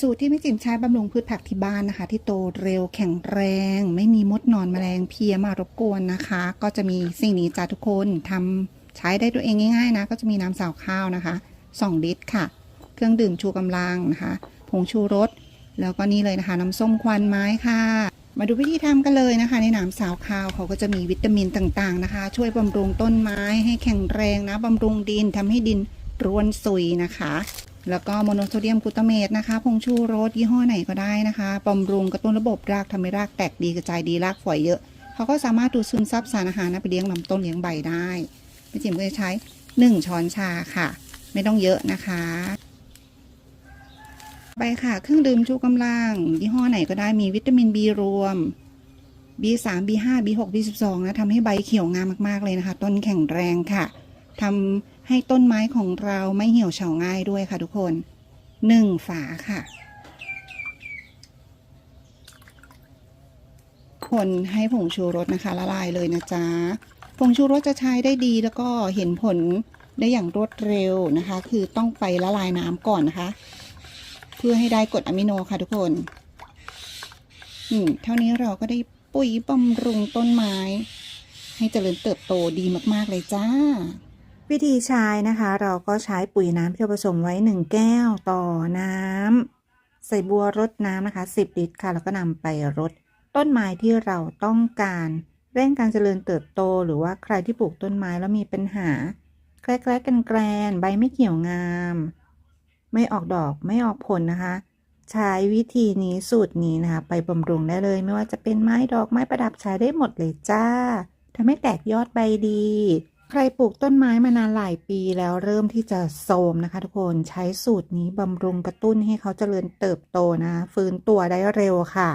สูตรที่แม่จิ๋มใช้บำรุงพืชผักที่บ้านนะคะ ที่โตเร็วแข็งแรง ไม่มีมดนอนแมลงเพียมารบกวนนะคะ ก็จะมีสิ่งนี้จ้าทุกคนทำใช้ได้ตัวเองง่ายๆนะ ก็จะมีน้ำสาวข้าวนะคะ 2 ลิตรค่ะ เครื่องดื่มชูกำลังนะคะผงชูรสแล้วก็นี่เลยนะคะ น้ำส้มควันไม้ค่ะ มาดูวิธีทำกันเลยนะคะ ในน้ำสาวข้าวเขาก็จะมีวิตามินต่างๆนะคะ ช่วยบำรุงต้นไม้ให้แข็งแรงนะบำรุงดินทำให้ดินรวนซุยนะคะ แล้วก็โมโนโซเดียมกลูตาเมตนะคะผงชูรสยี่ห้อไหนก็ได้นะคะบำรุงกระตุ้นระบบรากทำให้รากแตกดีกระจายดีรากฝอยเยอะเขาก็สามารถดูดซึมซับสารอาหารไปเลี้ยงลำต้นเลี้ยงใบได้แม่จิ๋มก็จะใช้ 1 ช้อนชาค่ะ ไม่ต้องเยอะนะคะ ไปค่ะ เครื่องดื่มชูกำลังยี่ห้อไหนก็ได้มีวิตามิน B รวม B3 B5 B6 B12 นะทำให้ใบเขียวงามมากๆเลยนะคะ ต้นแข็งแรงค่ะ ทำให้ต้นไม้ของเราไม่เหี่ยวเฉาง่ายด้วยค่ะทุกคนหนึ่งฝาค่ะ คนให้ผงชูรสนะคะ ละลายเลยนะจ๊ะผงชูรสจะใช้ได้ดีแล้วก็เห็นผลได้อย่างรวดเร็วนะคะ คือต้องไปละลายน้ำก่อนนะคะ เพื่อให้ได้กรดอะมิโนค่ะทุกคนอืมเท่านี้เราก็ได้ปุ๋ยบำรุงต้นไม้ ให้เจริญเติบโตดีมาก ๆ เลยจ้า วิธีใช้นะคะ เราก็ใช้ปุ๋ยน้ำที่เราผสมไว้ 1 แก้วต่อน้ำใส่บัวรดน้ำนะคะ 10 ลิตรค่ะ แล้วก็นำไปรดต้นไม้ที่เราต้องการเร่งการเจริญเติบโต หรือว่าใครที่ปลูกต้นไม้แล้วมีปัญหาแกล้ๆกันแกรนใบไม่เขียวงาม ไม่ออกดอกไม่ออกผลนะคะ ใช้วิธีนี้สูตรนี้นะคะ ไปบำรุงได้เลย ไม่ว่าจะเป็นไม้ดอกไม้ประดับใช้ได้หมดเลยจ้าทำให้แตกยอดใบดี ใครปลูกต้นไม้มานานหลายปีแล้วเริ่มที่จะโทรมนะคะทุกคนใช้สูตรนี้บำรุงกระตุ้นให้เขาเจริญเติบโตนะ ฟื้นตัวได้เร็วค่ะ